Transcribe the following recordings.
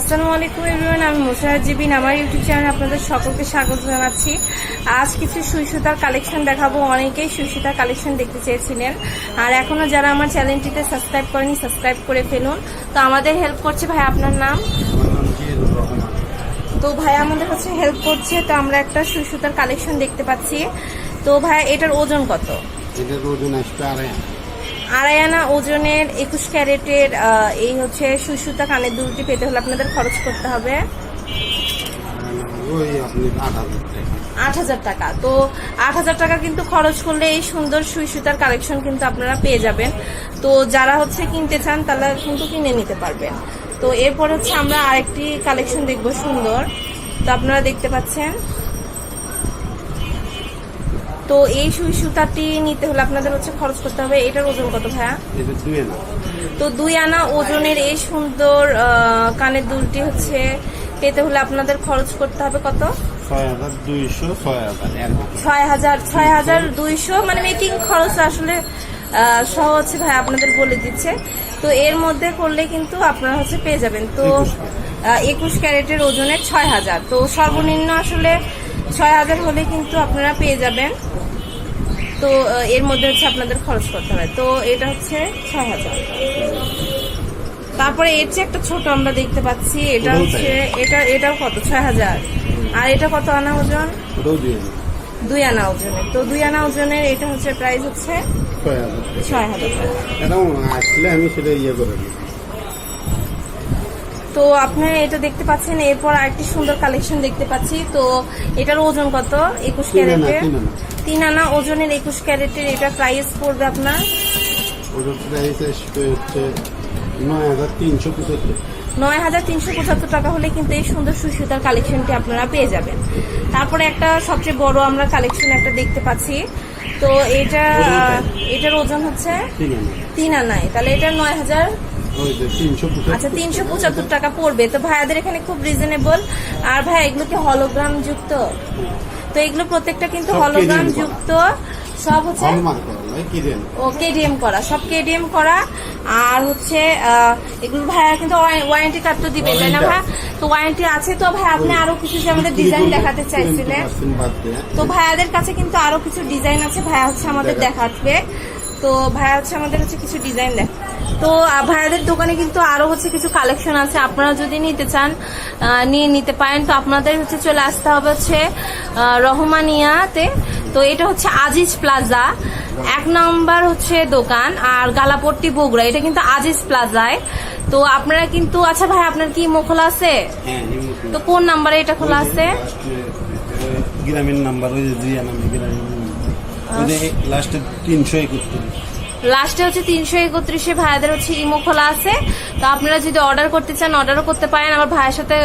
আসসালামু আলাইকুম এভরিওয়ান আমি মোশারত জিবিন। আমার ইউটিউব চ্যানেলে আপনাদের সকলকে স্বাগত জানাচ্ছি। আজ কিছু সুই সুতার কালেকশন দেখাবো। অনেকেই সুই সুতার কালেকশন দেখতে চেয়েছিলেন। আর এখনও যারা আমার চ্যানেলটিতে সাবস্ক্রাইব করেনি, সাবস্ক্রাইব করে ফেলুন। তো আমাদের হেল্প করছে ভাই, আপনার নাম? তো ভাই, আমাদের কাছে হেল্প করছে। তো আমরা একটা সুই সুতার কালেকশন দেখতে পাচ্ছি। তো ভাই, এটার ওজন কত? এটার ওজন আড়াই আড়াই আনা ওজনের একুশ ক্যারেটের এই হচ্ছে সুই সুতা কানের দুলটি পেতে হলে আপনাদের খরচ করতে হবে। আট হাজার টাকা। আট হাজার টাকা। তো আট হাজার টাকা কিন্তু খরচ করলে এই সুন্দর সুই সুতার কালেকশন কিন্তু আপনারা পেয়ে যাবেন। তো যারা হচ্ছে কিনতে চান তারা কিন্তু কিনে নিতে পারবেন। তো এরপর হচ্ছে আমরা আরেকটি কালেকশন দেখব সুন্দর। তো আপনারা দেখতে পাচ্ছেন। তো এই সুই সুতাটি নিতে হলে আপনাদের হচ্ছে খরচ করতে হবে এটার ওজন কত ভাইয়া? তো দুই আনা ওজনের এই সুন্দর কানের দুলটি হচ্ছে পেতে হলে আপনাদের খরচ করতে হবে কত। ছয় হাজার ছয় হাজার দুইশো মানে মেকিং খরচ আসলে সহ হচ্ছে ভাই আপনাদের বলে দিচ্ছে। তো এর মধ্যে করলে কিন্তু আপনারা হচ্ছে পেয়ে যাবেন। তো একুশ ক্যারেটের ওজনের ছয় হাজার। তো সর্বনিম্ন আসলে ছয় হাজার হলে কিন্তু আপনারা পেয়ে যাবেন। তো এর মধ্যে হচ্ছে আপনাদের খরচ করতে হবে তো এটা হচ্ছে ছয় হাজার। তারপরে এর চেয়ে একটা ছোট আমরা দেখতে পাচ্ছি এটা হচ্ছে এটা এটাও কত? ছয় হাজার। আর এটা কত আনা ওজন? দুই আনা ওজনের। তো দুই আনা ওজনের এটা হচ্ছে প্রাইস হচ্ছে ছয় হাজার। ছয় হাজার আসলে আমি সেটা ইয়ে করে তো আপনারা এটা দেখতে পাচ্ছেন এরপর আরেকটি সুন্দর কালেকশন দেখতে পাচ্ছি। তো এটার ওজন কত? একুশ ক্যারেটের? তিন আনা। ওজনের একুশ ক্যারেটের এটা প্রাইস পড়বে আপনার? নয় হাজার তিনশো পঁচাত্তর। টাকা হলে কিন্তু এই সুন্দর সুসুতার কালেকশনটি আপনারা পেয়ে যাবেন। তারপরে একটা সবচেয়ে বড় আমরা কালেকশন একটা দেখতে পাচ্ছি। তো এটা এটার ওজন হচ্ছে তিন আনায়। তাহলে এটা নয় হাজার আচ্ছা তিনশো পঁচাত্তর টাকা পড়বে। তো ভাইয়াদের এখানে খুব রিজনেবল আর ভাই এগুলো কি হলোগ্রাম যুক্ত? তো এগুলো প্রত্যেকটা কিন্তু হলোগ্রাম যুক্ত। সব হচ্ছে ও কেডিএম করা সব কেডিএম করা। আর হচ্ছে এগুলো ভাইয়া কিন্তু ওয়ারেন্টি কার্ড তো দিবেন তাই না ভাই? তো ওয়ারেন্টি আছে তো ভাই আপনি আরও কিছু যে আমাদের ডিজাইন দেখাতে চাইছিলেন। 20% বাদ দিয়ে। তো ভাইয়াদের কাছে কিন্তু আরও কিছু ডিজাইন আছে ভাইয়া হচ্ছে আমাদের দেখাবে। তো ভাইয়া হচ্ছে আমাদের হচ্ছে কিছু ডিজাইন দেখ তো ভাইয়াদের দোকানে কিন্তু আরও হচ্ছে কিছু কালেকশন আছে। আপনারা যদি নিতে চান নিয়ে নিতে পারেন। তো আপনাদের হচ্ছে চলে আসতে হবে হচ্ছে রহমানিয়াতে। তো এটা হচ্ছে আজিজ প্লাজা। এক নম্বর হচ্ছে দোকান আর গালাপট্টি বগুড়া। এটা কিন্তু আজিজ প্লাজায়। তো আপনারা কিন্তু আচ্ছা ভাই আপনার কি মোখলা আছে? হ্যাঁ তো কোন নাম্বারে এটা খোলা আছে? গ্রামীণ নাম্বার ওই যে গ্রামীণ যে লাস্টে তিনশো একত্রিশ। লাস্টে হচ্ছে তিনশো একত্রিশে ভাইয়াদের হচ্ছে ইমো খোলা আছে। তো আপনারা যদি অর্ডার করতে চান অর্ডারও করতে পারেন। আমার ভাইয়ের সাথে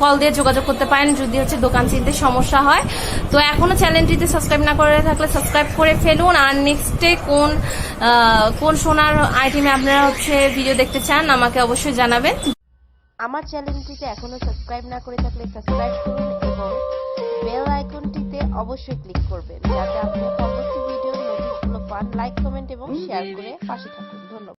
কল দিয়ে যোগাযোগ করতে পারেন যদি হচ্ছে দোকান চিনতে সমস্যা হয়। তো এখনও চ্যানেলটিতে সাবস্ক্রাইব না করে থাকলে সাবস্ক্রাইব করে ফেলুন। আর নেক্সটে কোন কোন সোনার আইটেমে আপনারা হচ্ছে ভিডিও দেখতে চান আমাকে অবশ্যই জানাবেন। আমার চ্যানেলটিতে এখনও সাবস্ক্রাইব না করে থাকলে সাবস্ক্রাইব করুন এবং বেল আইকনটিতে অবশ্যই ক্লিক করবেন যাতে আপনি পরবর্তী ভিডিওর নোটিশগুলো পান। লাইক কমেন্ট এবং শেয়ার করে পাশে থাকুন।